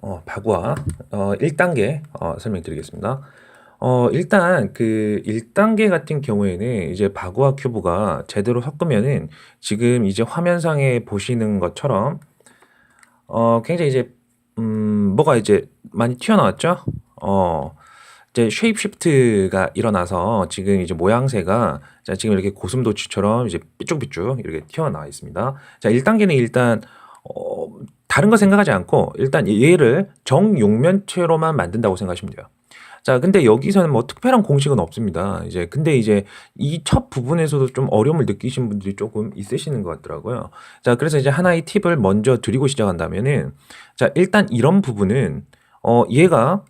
어, 바구와 어, 1단계 어, 설명드리겠습니다. 어, 일단 그 1단계 같은 경우에는 이제 바구와 큐브가 제대로 섞으면은 지금 이제 화면상에 보시는 것처럼 어, 굉장히 이제 음, 뭐가 이제 많이 튀어나왔죠? 어, 이제 쉐입 시프트가 일어나서 지금 이제 모양새가 자, 지금 이렇게 고슴도치처럼 이제 삐쭉삐쭉 이렇게 튀어나와 있습니다. 자, 1단계는 일단 어, 다른 거 생각하지 않고 일단 얘를 정육면체로만 만든다고 생각하시면 돼요. 자, 근데 여기서는 뭐 특별한 공식은 없습니다. 이제 근데 이제 이 첫 부분에서도 좀 어려움을 느끼신 분들이 조금 있으시는 것 같더라고요. 자, 그래서 이제 하나의 팁을 먼저 드리고 시작한다면은 자, 일단 이런 부분은 어 얘가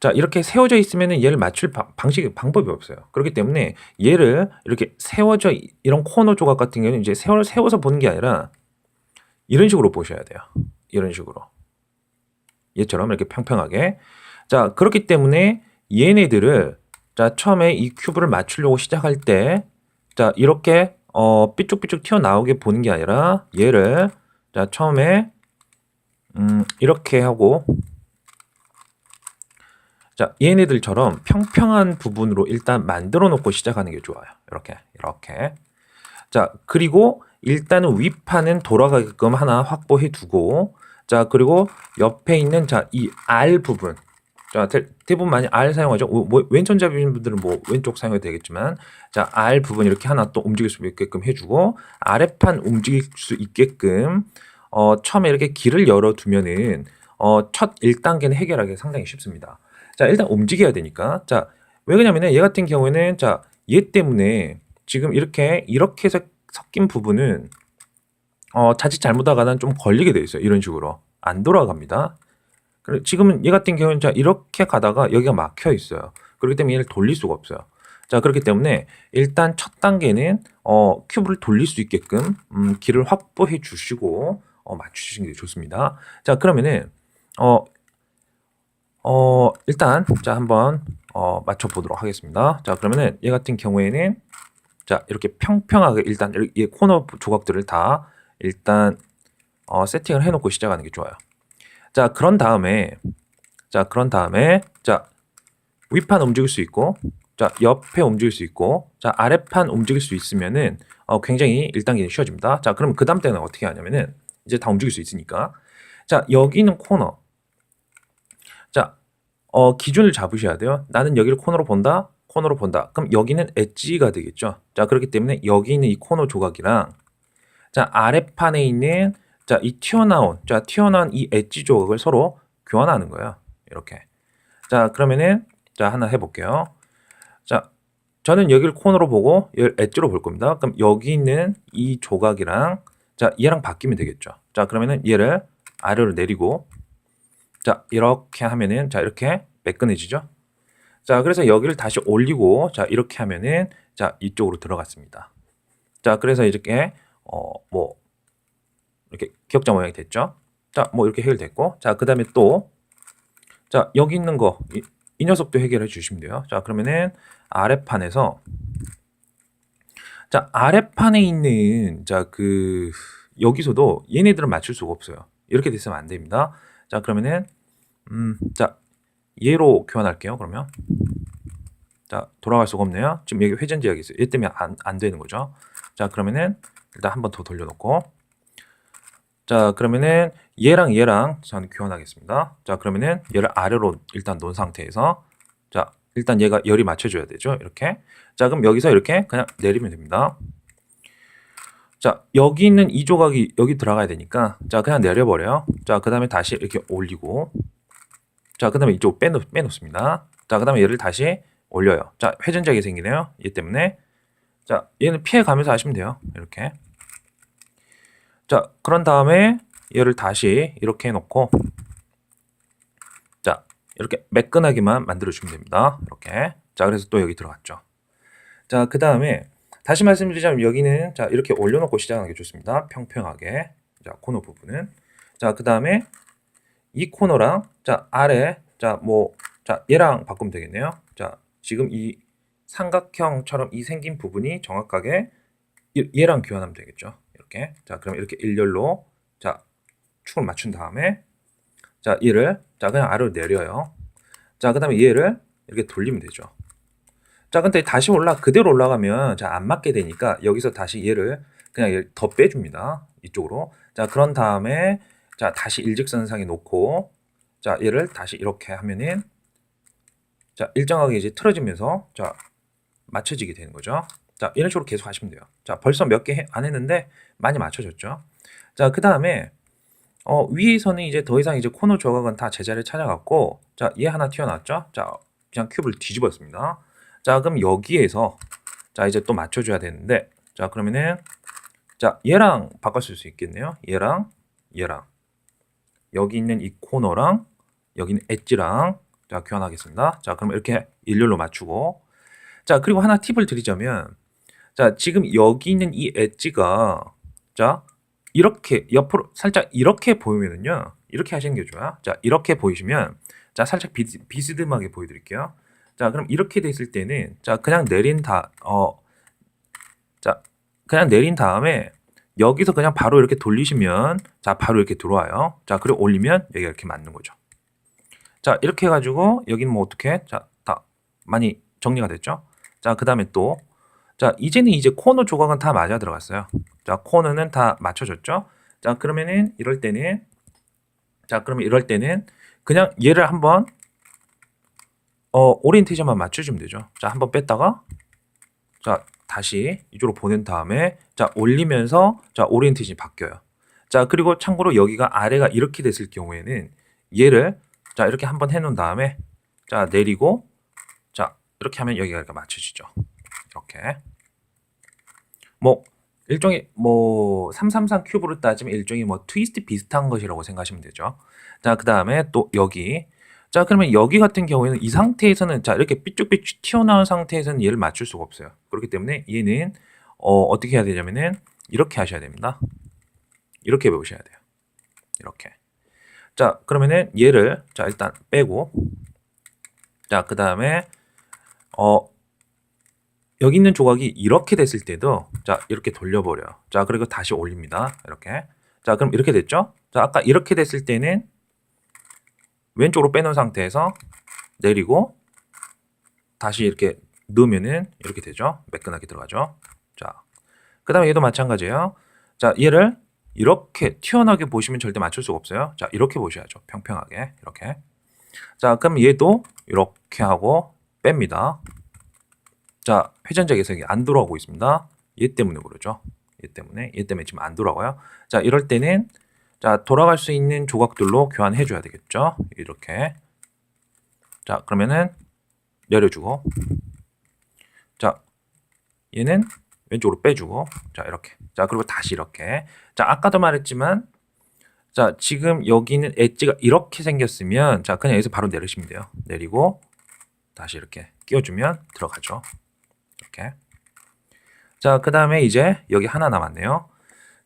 자, 이렇게 세워져 있으면은 얘를 맞출 바- 방식이 방법이 없어요. 그렇기 때문에 얘를 이렇게 세워져 이- 이런 코너 조각 같은 경우는 이제 세워 세워서 보는 게 아니라 이런 식으로 보셔야 돼요. 이런 식으로. 얘처럼 이렇게 평평하게. 자, 그렇기 때문에 얘네들을 자, 처음에 이 큐브를 맞추려고 시작할 때 자, 이렇게 어 삐쭉삐쭉 튀어나오게 보는 게 아니라 얘를 자, 처음에 음, 이렇게 하고 자, 얘네들처럼 평평한 부분으로 일단 만들어 놓고 시작하는 게 좋아요. 이렇게, 이렇게. 자, 그리고 일단은 윗판은 돌아가게끔 하나 확보해 두고, 자, 그리고 옆에 있는 자, 이 R 부분. 자, 대, 대부분 많이 R 사용하죠. 오, 뭐, 왼손잡이신 분들은 뭐 왼쪽 사용해도 되겠지만, 자, R 부분 이렇게 하나 또 움직일 수 있게끔 해주고, 아래판 움직일 수 있게끔, 어, 처음에 이렇게 길을 열어두면은, 어, 첫 1단계는 해결하기 상당히 쉽습니다. 자, 일단 움직여야 되니까. 자, 왜 그러냐면은 얘 같은 경우에는 자, 얘 때문에 지금 이렇게 이렇게 해서 섞인 부분은 어, 자칫 잘못하가는 좀 걸리게 돼 있어요. 이런 식으로. 안 돌아갑니다. 지금은 얘 같은 경우는 자, 이렇게 가다가 여기가 막혀 있어요. 그렇기 때문에 얘를 돌릴 수가 없어요. 자, 그렇기 때문에 일단 첫 단계는 어, 큐브를 돌릴 수 있게끔 음, 길을 확보해 주시고 어, 맞추시는 게 좋습니다. 자, 그러면은 어, 어, 일단 자 한번 어, 맞춰 보도록 하겠습니다. 자, 그러면은 얘 같은 경우에는 자, 이렇게 평평하게 일단 이 코너 조각들을 다 일단 어, 세팅을 해 놓고 시작하는 게 좋아요. 자, 그런 다음에 자, 그런 다음에 자, 윗판 움직일 수 있고 자, 옆에 움직일 수 있고 자, 아래판 움직일 수 있으면은 어, 굉장히 1단계는 쉬워집니다. 자, 그럼 그 다음 때는 어떻게 하냐면은 이제 다 움직일 수 있으니까 자, 여기 있는 코너 자, 어, 기준을 잡으셔야 돼요. 나는 여기를 코너로 본다, 코너로 본다. 그럼 여기는 엣지가 되겠죠. 자, 그렇기 때문에 여기 있는 이 코너 조각이랑 자, 아래판에 있는 자, 이 튀어나온, 자, 튀어나온 이 엣지 조각을 서로 교환하는 거예요. 이렇게. 자, 그러면은 자, 하나 해 볼게요. 자, 저는 여기를 코너로 보고 얘를 엣지로 볼 겁니다. 그럼 여기 있는 이 조각이랑 자, 얘랑 바뀌면 되겠죠. 자, 그러면은 얘를 아래로 내리고 자, 이렇게 하면은 자, 이렇게 매끈해지죠? 자, 그래서 여기를 다시 올리고 자, 이렇게 하면은 자, 이쪽으로 들어갔습니다. 자, 그래서 이렇게 어, 뭐 이렇게 기억자 모양이 됐죠? 자, 뭐 이렇게 해결됐고. 자, 그다음에 또 자, 여기 있는 거 이, 이 녀석도 해결해 주시면 돼요. 자, 그러면은 아래판에서 자, 아래판에 있는 자, 그 여기서도 얘네들은 맞출 수가 없어요. 이렇게 됐으면 안 됩니다. 자, 그러면은 음, 자, 얘로 교환할게요. 그러면 자, 돌아갈 수가 없네요. 지금 여기 회전 제약이 있어요. 얘 때문에 안, 안 되는 거죠. 자, 그러면은 일단 한 번 더 돌려놓고 자, 그러면은 얘랑 얘랑 저는 교환하겠습니다. 자, 그러면은 얘를 아래로 일단 놓은 상태에서 자, 일단 얘가 열이 맞춰줘야 되죠. 이렇게. 자, 그럼 여기서 이렇게 그냥 내리면 됩니다. 자, 여기 있는 이 조각이 여기 들어가야 되니까 자, 그냥 내려버려요. 자, 그 다음에 다시 이렇게 올리고 자, 그 다음에 이쪽 빼놓, 빼놓습니다. 자, 그 다음에 얘를 다시 올려요. 자, 회전작이 생기네요. 얘 때문에. 자, 얘는 피해가면서 하시면 돼요. 이렇게. 자, 그런 다음에 얘를 다시 이렇게 해놓고 자, 이렇게 매끈하게만 만들어주면 됩니다. 이렇게. 자, 그래서 또 여기 들어갔죠. 자, 그 다음에 다시 말씀드리자면 여기는 자, 이렇게 올려놓고 시작하는 게 좋습니다. 평평하게. 자, 코너 부분은. 자, 그 다음에 이 코너랑 자, 아래 자, 뭐 자, 얘랑 바꾸면 되겠네요. 자, 지금 이 삼각형처럼 이 생긴 부분이 정확하게 얘- 얘랑 교환하면 되겠죠. 이렇게. 자, 그럼 이렇게 일렬로 자, 축을 맞춘 다음에 자, 얘를 자, 그냥 아래로 내려요. 자, 그다음에 얘를 이렇게 돌리면 되죠. 자, 근데 다시 올라 그대로 올라가면 자, 안 맞게 되니까 여기서 다시 얘를 그냥 얘를 더 빼줍니다. 이쪽으로. 자, 그런 다음에 자, 다시 일직선상에 놓고 자, 얘를 다시 이렇게 하면은 자, 일정하게 이제 틀어지면서 자, 맞춰지게 되는 거죠. 자, 이런 식으로 계속 하시면 돼요. 자, 벌써 몇 개 안 했는데 많이 맞춰졌죠. 자, 그 다음에 어, 위에서는 이제 더 이상 이제 코너 조각은 다 제자리를 찾아갔고, 자, 얘 하나 튀어나왔죠? 자, 그냥 큐브를 뒤집었습니다. 자, 그럼 여기에서, 자, 이제 또 맞춰 줘야 되는데, 자, 그러면은, 자, 얘랑 바꿨을 수 있겠네요. 얘랑, 얘랑. 여기 있는 이 코너랑, 여기 있는 엣지랑, 자, 교환하겠습니다. 자, 그럼 이렇게 일렬로 맞추고, 자, 그리고 하나 팁을 드리자면, 자, 지금 여기 있는 이 엣지가, 자, 이렇게 옆으로 살짝 이렇게 보이면은요. 이렇게 하시는 게 좋아요. 자, 이렇게 보이시면 자, 살짝 비, 비스듬하게 보여 드릴게요. 자, 그럼 이렇게 됐을 때는 자, 그냥 내린 다 어, 자, 그냥 내린 다음에 여기서 그냥 바로 이렇게 돌리시면 자, 바로 이렇게 들어와요. 자, 그리고 올리면 여기가 이렇게 맞는 거죠. 자, 이렇게 해 가지고 여기는 뭐 어떻게? 자, 다 많이 정리가 됐죠? 자, 그 다음에 또 자, 이제는 이제 코너 조각은 다 맞아 들어갔어요. 자, 코너는 다 맞춰졌죠? 자, 그러면은 이럴 때는 자, 그러면 이럴 때는 그냥 얘를 한번 어, 오리엔테이션만 맞춰주면 되죠. 자, 한번 뺐다가 자, 다시 이쪽으로 보낸 다음에 자, 올리면서 자, 오리엔테이션이 바뀌어요. 자, 그리고 참고로 여기가 아래가 이렇게 됐을 경우에는 얘를 자, 이렇게 한번 해 놓은 다음에 자, 내리고 자, 이렇게 하면 여기가 이렇게 맞춰지죠. 이렇게. 뭐 일종의 뭐 333 큐브로 따지면 일종의 뭐 트위스트 비슷한 것이라고 생각하시면 되죠. 자, 그 다음에 또 여기 자, 그러면 여기 같은 경우에는 이 상태에서는 자, 이렇게 삐쭉삐쭉 튀어나온 상태에서는 얘를 맞출 수가 없어요. 그렇기 때문에 얘는 어, 어떻게 해야 되냐면은 이렇게 하셔야 됩니다. 이렇게 배우셔야 돼요. 이렇게. 자, 그러면은 얘를 자, 일단 빼고 자, 그다음에 어 여기 있는 조각이 이렇게 됐을 때도 자 이렇게 돌려 버려요. 자 그리고 다시 올립니다. 이렇게. 자 그럼 이렇게 됐죠? 자 아까 이렇게 됐을 때는 왼쪽으로 빼놓은 상태에서 내리고 다시 이렇게 넣으면은 이렇게 되죠. 매끈하게 들어가죠. 자, 그 다음에 얘도 마찬가지예요. 자, 얘를 이렇게 튀어나오게 보시면 절대 맞출 수가 없어요. 자, 이렇게 보셔야죠. 평평하게. 이렇게. 자, 그럼 얘도 이렇게 하고 뺍니다. 자, 회전적 예석이 안 돌아오고 있습니다. 얘 때문에 그러죠. 얘 때문에. 얘 때문에 지금 안 돌아가요. 자, 이럴 때는 자, 돌아갈 수 있는 조각들로 교환해 줘야 되겠죠. 이렇게. 자, 그러면은 내려주고. 자, 얘는 왼쪽으로 빼주고. 자, 이렇게. 자, 그리고 다시 이렇게. 자, 아까도 말했지만 자, 지금 여기는 엣지가 이렇게 생겼으면 자, 그냥 여기서 바로 내리시면 돼요. 내리고 다시 이렇게 끼워주면 들어가죠. 이렇게. 자, 그 다음에 이제 여기 하나 남았네요.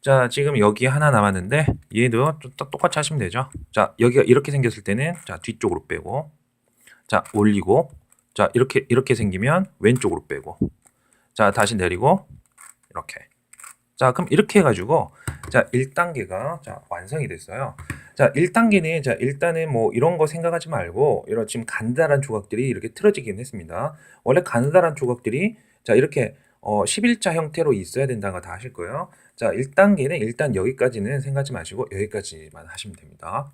자, 지금 여기 하나 남았는데 얘도 똑같이 하시면 되죠. 자, 여기가 이렇게 생겼을 때는 자, 뒤쪽으로 빼고 자, 올리고 자, 이렇게 이렇게 생기면 왼쪽으로 빼고 자, 다시 내리고 이렇게. 자, 그럼 이렇게 해 가지고 자, 1단계가 자, 완성이 됐어요. 자, 1단계는 자, 일단은 뭐 이런 거 생각하지 말고 이런 지금 간단한 조각들이 이렇게 틀어지긴 했습니다. 원래 간단한 조각들이 자, 이렇게 어, 11자 형태로 있어야 된다는 거다 아실 거예요. 자, 1단계는 일단 여기까지는 생각하지 마시고 여기까지만 하시면 됩니다.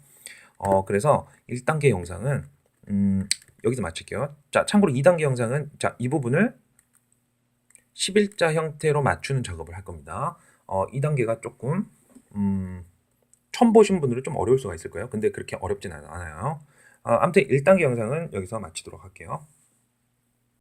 어, 그래서 1단계 영상은 음, 여기서 마칠게요. 자, 참고로 2단계 영상은 자, 이 부분을 11자 형태로 맞추는 작업을 할 겁니다. 어, 2단계가 조금 음, 처음 보신 분들은 좀 어려울 수가 있을 거예요. 근데 그렇게 어렵진 않아요. 어, 아무튼 1단계 영상은 여기서 마치도록 할게요.